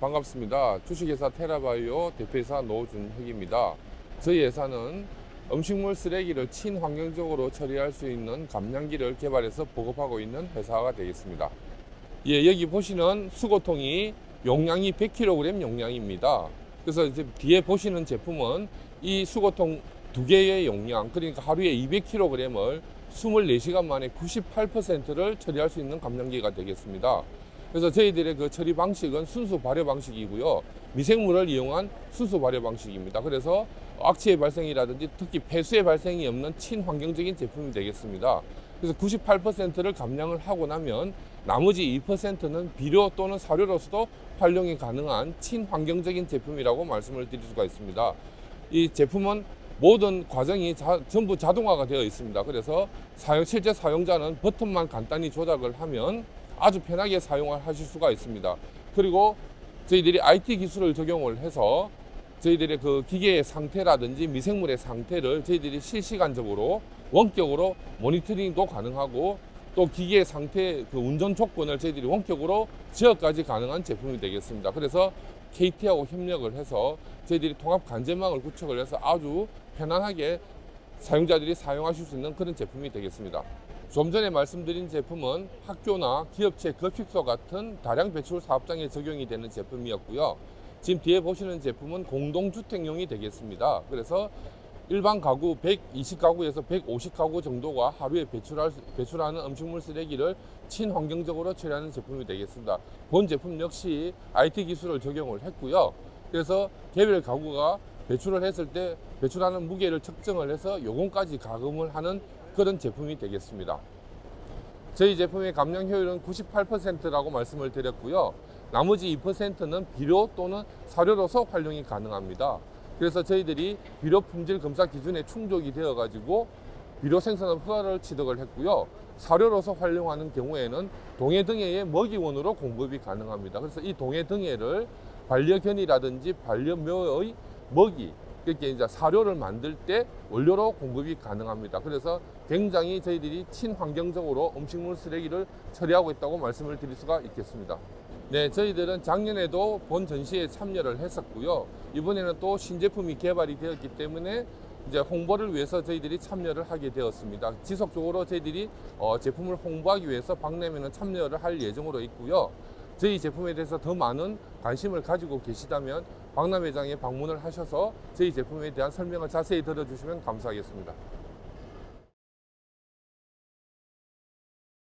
반갑습니다. 주식회사 테라바이오 대표이사 노준혁입니다. 저희 회사는 음식물 쓰레기를 친환경적으로 처리할 수 있는 감량기를 개발해서 보급하고 있는 회사가 되겠습니다. 예, 여기 보시는 수거통이 용량이 100kg 용량입니다. 그래서 이제 뒤에 보시는 제품은 이 수거통 두 개의 용량, 그러니까 하루에 200kg을 24시간 만에 98%를 처리할 수 있는 감량기가 되겠습니다. 그래서 저희들의 그 처리 방식은 순수 발효 방식이고요. 미생물을 이용한 순수 발효 방식입니다. 그래서 악취의 발생이라든지 특히 폐수의 발생이 없는 친환경적인 제품이 되겠습니다. 그래서 98%를 감량을 하고 나면 나머지 2%는 비료 또는 사료로서도 활용이 가능한 친환경적인 제품이라고 말씀을 드릴 수가 있습니다. 이 제품은 모든 과정이 자- 전부 자동화가 되어 있습니다. 그래서 사용, 실제 사용자는 버튼만 간단히 조작을 하면 아주 편하게 사용을 하실 수가 있습니다. 그리고 저희들이 IT 기술을 적용을 해서 저희들의 그 기계의 상태라든지 미생물의 상태를 저희들이 실시간적으로 원격으로 모니터링도 가능하고 또 기계의 상태 그 운전 조건을 저희들이 원격으로 지역까지 가능한 제품이 되겠습니다. 그래서 KT하고 협력을 해서 저희들이 통합 간제망을 구축을 해서 아주 편안하게 사용자들이 사용하실 수 있는 그런 제품이 되겠습니다. 좀 전에 말씀드린 제품은 학교나 기업체 급식소 같은 다량 배출 사업장에 적용이 되는 제품이었고요. 지금 뒤에 보시는 제품은 공동주택용이 되겠습니다. 그래서 일반 가구 120가구에서 150가구 정도가 하루에 배출할, 배출하는 음식물 쓰레기를 친환경적으로 처리하는 제품이 되겠습니다. 본 제품 역시 IT 기술을 적용을 했고요. 그래서 개별 가구가 배출을 했을 때 배출하는 무게를 측정을 해서 요금까지 가금을 하는 그런 제품이 되겠습니다. 저희 제품의 감량 효율은 98%라고 말씀을 드렸고요. 나머지 2%는 비료 또는 사료로서 활용이 가능합니다. 그래서 저희들이 비료 품질 검사 기준에 충족이 되어 가지고 비료 생산업 허가를 취득을 했고요. 사료로서 활용하는 경우에는 동해 등해의 먹이원으로 공급이 가능합니다. 그래서 이 동해 등해를 반려견이라든지 반려묘의 먹이 그렇게 이제 사료를 만들 때 원료로 공급이 가능합니다. 그래서 굉장히 저희들이 친환경적으로 음식물 쓰레기를 처리하고 있다고 말씀을 드릴 수가 있겠습니다. 네, 저희들은 작년에도 본 전시에 참여를 했었고요. 이번에는 또 신제품이 개발이 되었기 때문에 이제 홍보를 위해서 저희들이 참여를 하게 되었습니다. 지속적으로 저희들이 어, 제품을 홍보하기 위해서 박람회는 참여를 할 예정으로 있고요. 저희 제품에 대해서 더 많은 관심을 가지고 계시다면 박람회장에 방문을 하셔서 저희 제품에 대한 설명을 자세히 들어주시면 감사하겠습니다.